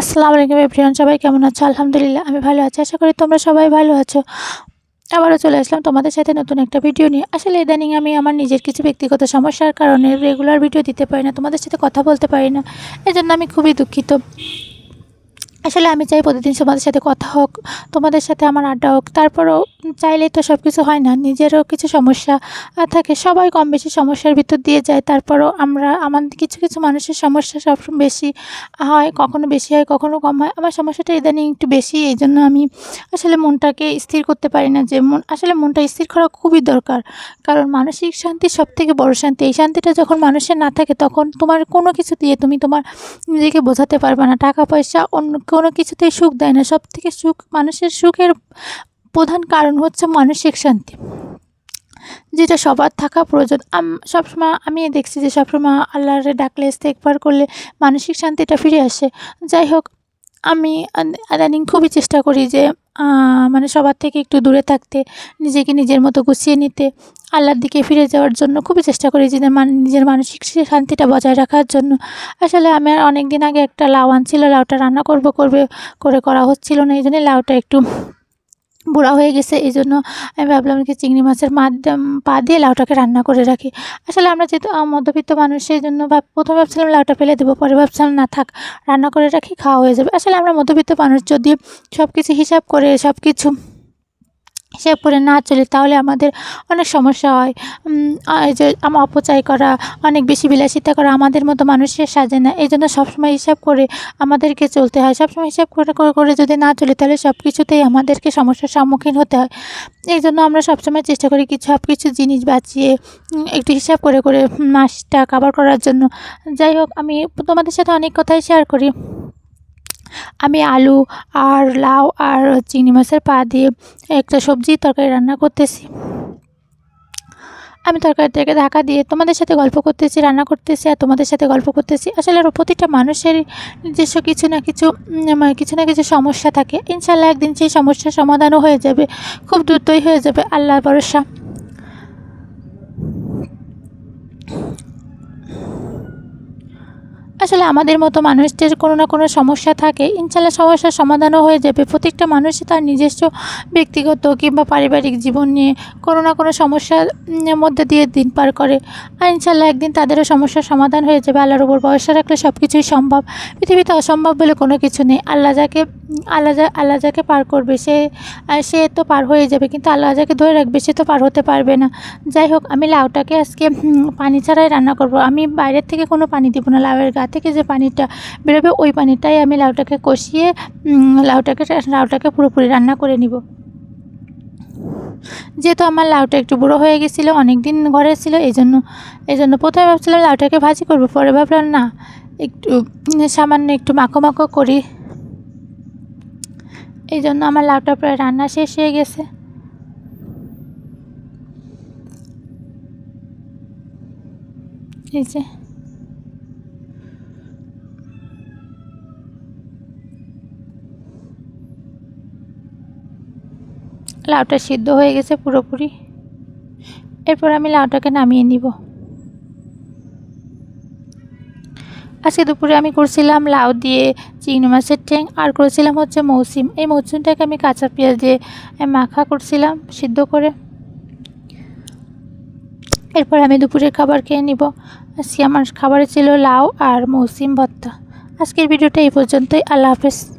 আসসালামু আলাইকুম এভরিওয়ান, সবাই কেমন আছো? আলহামদুলিল্লাহ, আমি ভালো আছি। আশা করি তোমরা সবাই ভালো আছো। আবারও চলে আসলাম তোমাদের সাথে নতুন একটা ভিডিও নিয়ে। আসলে ইদানিং আমি আমার নিজের কিছু ব্যক্তিগত সমস্যার কারণে রেগুলার ভিডিও দিতে পারি না, তোমাদের সাথে কথা বলতে পারি না। এজন্য আমি খুবই দুঃখিত। আসলে আমি চাই প্রতিদিন তোমাদের সাথে কথা হোক, তোমাদের সাথে আমার আড্ডা হোক, তারপরেও চাইলে তো সব কিছু হয় না, নিজেরও কিছু সমস্যা থাকে, সবাই কম বেশি সমস্যার ভিতর দিয়ে যায়, তারপরও আমরা আমাদের কিছু কিছু মানুষের সমস্যা সব বেশি হয়, কখনো বেশি হয়, কখনো কম হয়, আমার সমস্যাটা ইদানিং একটু বেশি, এই জন্য আমি আসলে মনটাকে স্থির করতে পারি না যে মন, আসলে মনটা স্থির করা খুবই দরকার, কারণ মানসিক শান্তি সব থেকে বড় শান্তি, এই শান্তিটা যখন মানুষের না থাকে তখন তোমার কোনো কিছু দিয়ে তুমি তোমার নিজেকে বোঝাতে পারবে না, টাকা পয়সা অন্য কোনো কিছুতেই সুখ দেয় না। সব থেকে সুখ মানুষের সুখের প্রধান কারণ হচ্ছে মানসিক শান্তি। যেটা সবার থাকা প্রয়োজন। সবসময় আমি দেখছি যে সবসময় আল্লাহরে ডাকলে ইস্তেকবার করলে মানসিক শান্তিটা ফিরে আসে। যাই হোক, আমি আদানিং খুবই চেষ্টা করি যে মানে সবার থেকে একটু দূরে থাকতে, নিজেকে নিজের মতো গুছিয়ে নিতে, আল্লাহর দিকে ফিরে যাওয়ার জন্য খুবই চেষ্টা করি যে মান নিজের মানসিক শান্তিটা বজায় রাখার জন্য। আসলে আমি অনেক দিন আগে একটা লাউ আনছিল, লাউটা রান্না করব, করবে, করে করা হচ্ছিল না, এই জন্য লাউটা একটু বুড়া হয়ে গেছে এই জন্য আমি ভাবলাম কি চিংড়ি মাছের মাধ্যম, পা দিয়ে লাউটাকে রান্না করে রাখি। আসলে আমরা যেহেতু মধ্যবিত্ত মানুষ সেই জন্য ভাব, প্রথমে ভাবছিলাম লাউটা ফেলে দেবো, পরে ভাবছিলাম না থাক, রান্না করে রাখি, খাওয়া হয়ে যাবে। আসলে আমরা মধ্যবিত্ত মানুষ, যদি সব কিছু হিসাব করে সব কিছু হিসাব করে না চলি তাহলে আমাদের অনেক সমস্যা হয়। এই যে আমার অপচয় করা, অনেক বেশি বিলাসিতা করা আমাদের মতো মানুষের সাজে না। এই জন্য সবসময় হিসাব করে আমাদেরকে চলতে হয়। সবসময় হিসাব করে করে করে যদি না চলি তাহলে সব কিছুতেই আমাদেরকে সমস্যার সম্মুখীন হতে হয়। এই জন্য আমরা সবসময় চেষ্টা করি কিছু সব কিছু জিনিস বাঁচিয়ে একটু হিসাব করে করে মাসটা কাভার করার জন্য। যাই হোক, আমি তোমাদের সাথে অনেক কথাই শেয়ার করি। আমি আলু আর লাউ আর চিংড়ি মাছের পা দিয়ে একটা সবজি তরকারি রান্না করতেছি। আমি তরকারিটাকে ঢাকা দিয়ে তোমাদের সাথে গল্প করতেছি, রান্না করতেছি আর তোমাদের সাথে গল্প করতেছি। আসলে প্রতিটা মানুষেরই নিজস্ব কিছু না কিছু কিছু না কিছু সমস্যা থাকে। ইনশাল্লাহ একদিন সেই সমস্যার সমাধানও হয়ে যাবে, খুব দ্রুতই হয়ে যাবে। আল্লাহর ভরসা। আসলে আমাদের মতো মানুষদের কোনো না কোনো সমস্যা থাকে। ইনশাল্লাহ সমস্যার সমাধানও হয়ে যাবে। প্রত্যেকটা মানুষই তার নিজস্ব ব্যক্তিগত কিংবা পারিবারিক জীবন নিয়ে কোনো না কোনো সমস্যার মধ্যে দিয়ে দিন পার করে। আর ইনশাল্লাহ একদিন তাদেরও সমস্যার সমাধান হয়ে যাবে। আল্লাহর উপর ভরসা রাখলে সব কিছুই সম্ভব। পৃথিবীতে অসম্ভব বলে কোনো কিছু নেই। আল্লাহ যাকে, আল্লাহ যা, আল্লাহ যাকে পার করবে সে সে তো পার হয়ে যাবে। কিন্তু আল্লাহ যাকে ধরে রাখবে সে তো পার হতে পারবে না। যাই হোক, আমি লাউটাকে আজকে পানি ছাড়াই রান্না করব। আমি বাইরের থেকে কোনো পানি দেবো না। লাউয়ের গা থেকে যে পানিটা বেরোবে, ওই পানিটাই আমি লাউটাকে কষিয়ে লাউটাকে লাউটাকে পুরোপুরি রান্না করে নিব। যেহেতু আমার লাউটা একটু বুড়ো হয়ে গেছিল অনেক দিন ঘরে ছিল, এই জন্য এই জন্য প্রথমে ভাবছিলাম লাউটাকে ভাজি করব, পরে ভাবলাম না, একটু সামান্য একটু মাখো মাখো করি। এই জন্য আমার লাউটা প্রায় রান্না শেষ হয়ে গেছে। এই যে। লাউটা সিদ্ধ হয়ে গেছে পুরোপুরি। এরপর আমি লাউটাকে নামিয়ে নিব। আজকে দুপুরে আমি করছিলাম লাউ দিয়ে চিংড়ি মাছের ট্যাং আর করেছিলাম হচ্ছে মৌসুম। এই মৌসুমটাকে আমি কাঁচা পেঁয়াজ দিয়ে মাখা করছিলাম সিদ্ধ করে। এরপর আমি দুপুরের খাবার খেয়ে নিব। আজকে আমার খাবারে ছিল লাউ আর মৌসুম ভর্তা। আজকের ভিডিওটা এই পর্যন্তই। আল্লাহ হাফেজ।